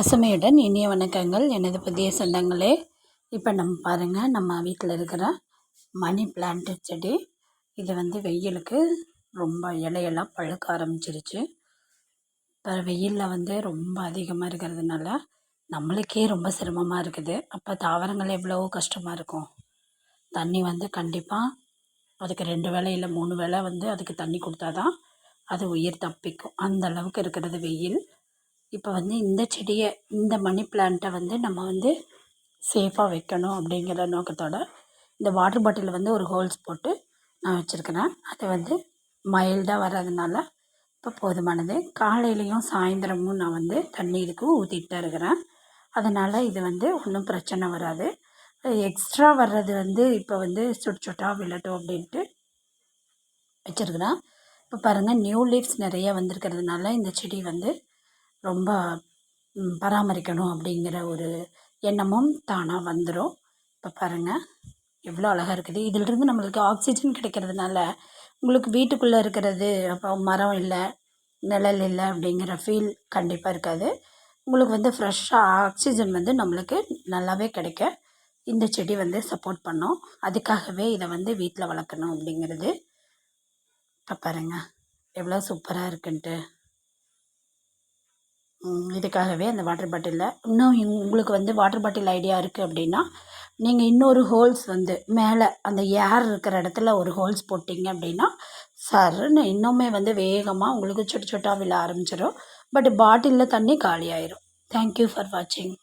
பசுமையுடன் இனிய வணக்கங்கள். எனது புதிய சொந்தங்களே இப்போ நம்ம பாருங்கள் நம்ம வீட்டில் இருக்கிற மணி பிளான்ட் செடி. இது வந்து வெயிலுக்கு ரொம்ப இலையெல்லாம் பழுக்க ஆரம்பிச்சிருச்சு. இப்போ வெயிலில் வந்து ரொம்ப அதிகமாக இருக்கிறதுனால நம்மளுக்கே ரொம்ப சிரமமாக இருக்குது. அப்போ தாவரங்கள் எவ்வளோ கஷ்டமாக இருக்கும். தண்ணி வந்து கண்டிப்பாக அதுக்கு ரெண்டு வேலை இல்லை மூணு வேளை வந்து அதுக்கு தண்ணி கொடுத்தா தான் அது உயிர் தப்பிக்கும். அந்த அளவுக்கு இருக்கிறது வெயில். இப்போ வந்து இந்த செடியை இந்த மணி பிளான்ட்டை வந்து நம்ம வந்து சேஃபாக வைக்கணும் அப்படிங்கிற நோக்கத்தோட இந்த வாட்டர் பாட்டிலில் வந்து ஒரு ஹோல்ஸ் போட்டு நான் வச்சுருக்கிறேன். அது வந்து மைல்டாக வர்றதுனால இப்போ போதுமானது. காலையிலையும் சாயந்தரமும் நான் வந்து தண்ணீருக்கு ஊற்றிட்டு தான் இருக்கிறேன். அதனால் இது வந்து ஒன்றும் பிரச்சனை வராது. எக்ஸ்ட்ரா வர்றது வந்து இப்போ வந்து சுட்டு சுட்டாக விழட்டும் அப்படின்ட்டு வச்சுருக்கிறேன். இப்போ பாருங்கள் நியூ லீவ்ஸ் நிறைய வந்திருக்கிறதுனால இந்த செடி வந்து ரொம்ப பராமரிக்கணும் அப்படிங்கிற ஒரு எண்ணமும் தானாக வந்துடும் இப்போ பாருங்கள் எவ்வளோ அழகாக இருக்குது. இதிலிருந்து நம்மளுக்கு ஆக்சிஜன் கிடைக்கிறதுனால உங்களுக்கு வீட்டுக்குள்ளே இருக்கிறது அப்போ மரம் இல்லை நிழல் இல்லை அப்படிங்கிற ஃபீல் கண்டிப்பாக இருக்காது. உங்களுக்கு வந்து ஃப்ரெஷ்ஷாக ஆக்சிஜன் வந்து நம்மளுக்கு நல்லாவே கிடைக்க இந்த செடி வந்து சப்போர்ட் பண்ணோம். அதுக்காகவே இதை வந்து வீட்டில் வளர்க்கணும் அப்படிங்கிறது. இப்போ பாருங்கள் எவ்வளோ சூப்பராக இருக்குன்ட்டு. இதுக்காகவே அந்த வாட்டர் பாட்டிலில் இன்னும் உங்களுக்கு வந்து வாட்டர் பாட்டில் ஐடியா இருக்குது அப்படின்னா நீங்கள் இன்னொரு ஹோல்ஸ் வந்து மேலே அந்த ஏர் இருக்கிற இடத்துல ஒரு ஹோல்ஸ் போட்டிங்க அப்படின்னா சருன்னு இன்னுமே வந்து வேகமாக உங்களுக்கு சுட்டு சுட்டாக விழ ஆரம்பிச்சிடும் பட் பாட்டிலில் தண்ணி காலி ஆயிரும் தேங்க்யூ ஃபார் வாட்சிங்